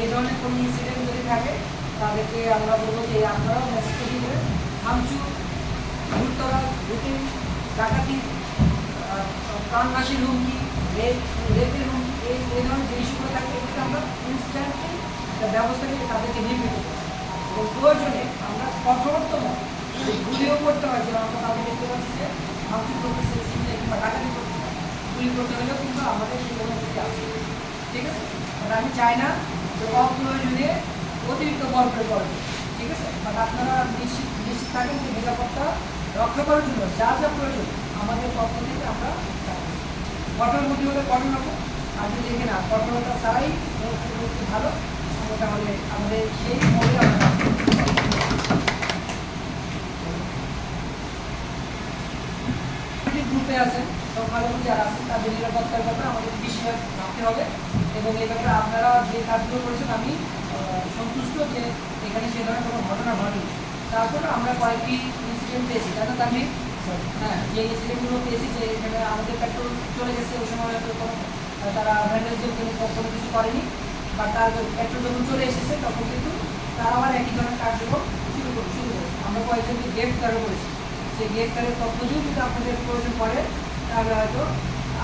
এই ধরনের কোনো ইনসিডেন্ট যদি থাকে, তাদেরকে আমরা বলব যে আপনারাও মেসেজ দেবেন ভাঙচুর লুটতরাজ লুটিং ডাকাতি প্রাণনাশীর হুমকি রেপের হুমকি, এই এই ধরনের জিনিসগুলো থাকলে এগুলো আমরা ইনস্ট্যান্টলি ব্যবস্থা নিয়ে তাদেরকে নির্মিত এবং প্রয়োজনে আমরা কঠোরতম গুলিও করতে হয় যে আমরা তাদের দেখতে পাচ্ছি যে ভাঙচুর করতেছে কিংবা ডাকাতি করতেছে। গুলি করতে হলেও কিন্তু আমাদের সেই অনুমতি আছে। ঠিক আছে? আমি চাই না অপ্রয়োজনে অতিরিক্ত বল। প্রয়োগ করবে ঠিক আছে? বাট আপনারা নিশ্চিত নিশ্চিত থাকেন যে নিরাপত্তা রক্ষা করার জন্য যা যা প্রয়োজন আমাদের পক্ষ থেকে আমরা। কঠোর গতি হলে কঠোর রকম আর যদি এখানে কঠোরতা ছাড়াই ভালো, তাহলে আমাদের সেই মোড়ে আমরা কাজ করব। অনেক গ্রুপে আছেন সংখ্যালঘু যারা আছেন তাদের নিরাপত্তার ব্যাপারে আমাদের বিশ্বাস রাখতে হবে। এবং এই ব্যাপারে আপনারা যে কাজগুলো করেছেন আমি সন্তুষ্ট যে এখানে সে ধরনের কোনো ঘটনা ঘটেনি। তারপর আমরা কয়েকটি ইনসিডেন্ট পেয়েছি। তাই না? হ্যাঁ যে ইনসিডেন্টগুলো পেয়েছি যে এখানে আমাদের পেট্রোল চলে গেছে ওই সময় হয়তো কোনো তারা ভ্যান্ডালিজম কোনো কিছু করেনি বা তার পেট্রোল যখন চলে এসেছে তখন কিন্তু তারা আবার একই ধরনের কার্যক্রম শুরু শুরু করেছে। আমরা কয়েকজনকে গ্রেফতারও করেছি। সেই গ্রেফতারের তথ্য যদি আপনাদের প্রয়োজন পড়ে, তাহলে হয়তো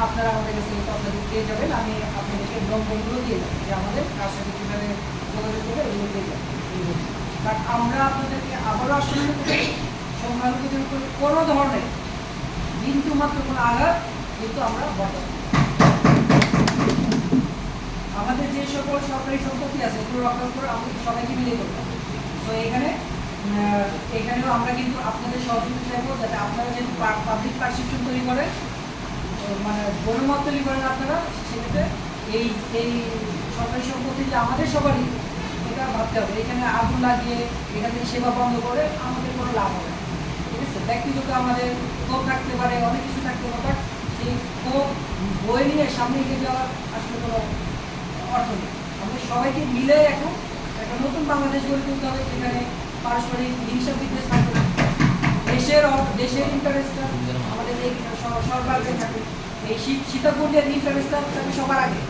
আপনারা আমাদের কাছে এই তথ্য দিয়ে যাবেন, আমি আপনাদেরকে নম্বরগুলো দিয়ে যাব যে আমাদের কার সাথে কীভাবে যোগাযোগ করে এগুলো দিয়ে যাবেন বাট আমরা আপনাদেরকে আবারও আশ্বস্ত করি সংখ্যালঘুদের উপরে কোনো ধরনের বিন্দু মাত্র কোনো আঘাত কিন্তু আমরা করব না। আমাদের যে সকল সরকারি সম্পত্তি আছে, এগুলো রক্ষা করে আমাদের সবাইকে মিলে করতে তো এখানে এখানেও আমরা কিন্তু আপনাদের সহযোগিতা চাইব যাতে আপনারা যেহেতু পাবলিক পারসেপশন তৈরি করেন মানে গণমত তৈরি করেন আপনারা, সেক্ষেত্রে এই এই সরকারি সম্পত্তি যে আমাদের সবারই এটা ভাবতে হবে। এখানে আগুন লাগিয়ে এখান থেকে সেবা বন্ধ করে আমাদের কোনো লাভ হবে ঠিক আছে? ব্যক্তিগত আমাদের ক্ষোভ থাকতে পারে, অনেক কিছু থাকতে পারে বাট সেই ক্ষোভ বয়ে নিয়ে সামনে এগিয়ে যাওয়ার আসলে কোনো অর্থ নেই। আমাদের সবাইকে মিলে এখন একটা নতুন বাংলাদেশ গড়ে তুলতে হবে, যেখানে পারস্পরিক হিংসা বিদ্বেষ না দেশের দেশের ইন্টারেস্টটা আমাদের এই সরকারকে থাকে। এই সীতাকুণ্ডের ইন্টারেস্টটা থাকে সবার আগে।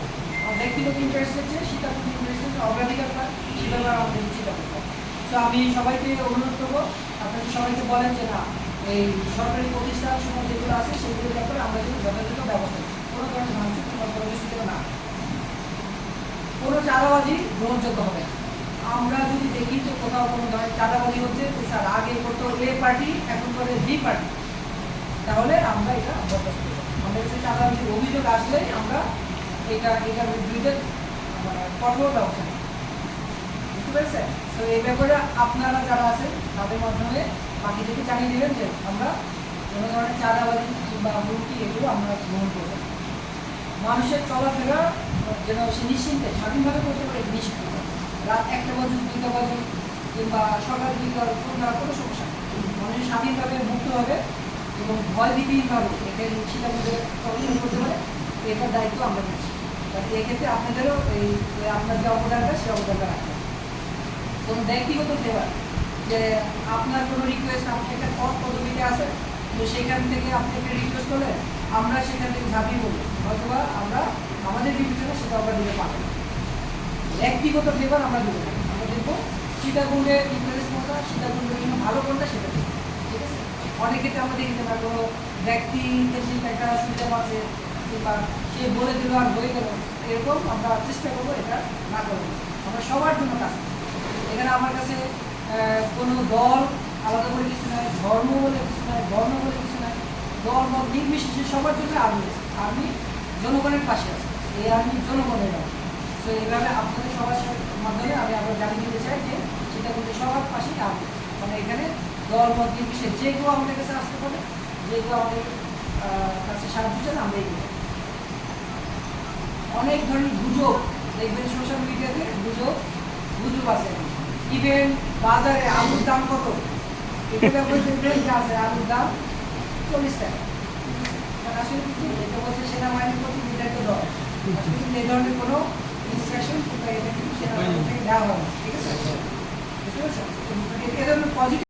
ব্যক্তিগত ইন্টারেস্ট হচ্ছে সীতাকুণ্ড ইন্টারেস্ট হচ্ছে অগ্রাধিকারটা আমাদের তো আমি সবাইকে অনুরোধ করব আপনাদের সবাইকে বলেন যে না, এই সরকারি প্রতিষ্ঠান সময় যেগুলো আছে, সেগুলোর ব্যাপারে আমরা যেন যথাযথ ব্যবস্থা। কোনো ধরনের ভাঙচুর কোনো না। কোনো চাঁদাবাজি গ্রহণযোগ্য হবে না। আমরা যদি দেখি যে কোথাও কোনো চাঁদাবাজি হচ্ছে স্যার, আগে করতো এ পার্টি, এখন করে বি পার্টি তাহলে আমরা এটা বরদাস্ত আমাদের কাছে চাঁদাবাজির অভিযোগ আসলেই আমরা এটা, এটার বিরুদ্ধে কঠোর ব্যবস্থা বুঝতে পেরেছেন তো এই ব্যাপারে আপনারা যারা আছেন, তাদের মাধ্যমে বাকিদেরকে জানিয়ে দিলেন যে আমরা কোনো ধরনের চাঁদাবাজি কিংবা হুমকি এগুলো আমরা গ্রহণ করব। মানুষের চলাফেরা যেন সে নিশ্চিন্তে, স্বাধীনভাবে করতে পারে, নিশ্চিত। রাত একটা বাজুক, দুইটা বাজুক, কিংবা সকাল দুইটার কোনো কোনো সমস্যা মানুষ স্বাধীনভাবে মুক্তভাবে এবং ভয় ভীতিহীনভাবে একে সীতাকুণ্ডে চলাচল করতে পারে এটার দায়িত্ব আমরা নিচ্ছি। এক্ষেত্রে আপনাদেরও এই আপনার যে অবদানটা, সেই অবদানটা রাখতে হবে। কোনো ব্যক্তিগত ফেভার যে আপনার কোনো রিকোয়েস্ট আপনি একটা পদ পদবিতে আছে, তো সেখান থেকে আপনি একটা রিকোয়েস্ট করলে আমরা সেখান থেকে ঝাঁপিয়ে পড়ব। অথবা আমরা আমাদের বিবেচনা সেটা আমরা দিতে পারব না। ব্যক্তিগত ফেভার আমরা দেবো আমরা দেখব সীতাকুণ্ডের ইন্টারেস্ট কোনটা, সীতাকুণ্ডের জন্য ভালো কোনটা সেটা ঠিক আছে? অনেক ক্ষেত্রে আমরা দেখি যে না কোনো ব্যক্তি একটা সুবিধা পাচ্ছে কিংবা সে বলে দিল আর হয়ে গেল, এরকম আমরা চেষ্টা করব এটা না করব আমরা সবার জন্য কাজ। এখানে আমার কাছে কোনো দল আলাদা করে কিছু নাই, ধর্ম বলে কিছু নাই, বর্ণ বলে কিছু নাই। দল মত নির্বিশেষে সবার জন্য আর্মি আছে। আর্মি জনগণের পাশে আছে। এই আর্মি জনগণের তো এইভাবে আপনাদের সবার মাধ্যমে আমি আবার জানিয়ে দিতে চাই যে সেটা কিন্তু সবার পাশেই আছে। মানে এখানে দল, মত নির্বিশেষে যে কেউ আমাদের কাছে আসতে পারে, যে কেউ আমাদের কাছে সাহায্য চান আমরা এগিয়ে অনেক ধরনের গুজব, দেখবেন সোশ্যাল মিডিয়াতে গুজব গুজব আছে। ইভেন বাজারে আলুর দাম কত? দেখবেন আছে, আলুর দাম চল্লিশ টাকা। আসলে কিন্তু এটা বলছে সেনাবাহিনীর প্রতি নির্ধারিত দর আসলে কিন্তু এই ধরনের কোনো ইনস্ট্রাকশন কিংবা এটা কিন্তু সেনাবাহিনী থেকে দেওয়া হয় না ঠিক আছে বুঝতে পারছেন এ ধরনের পজিটিভ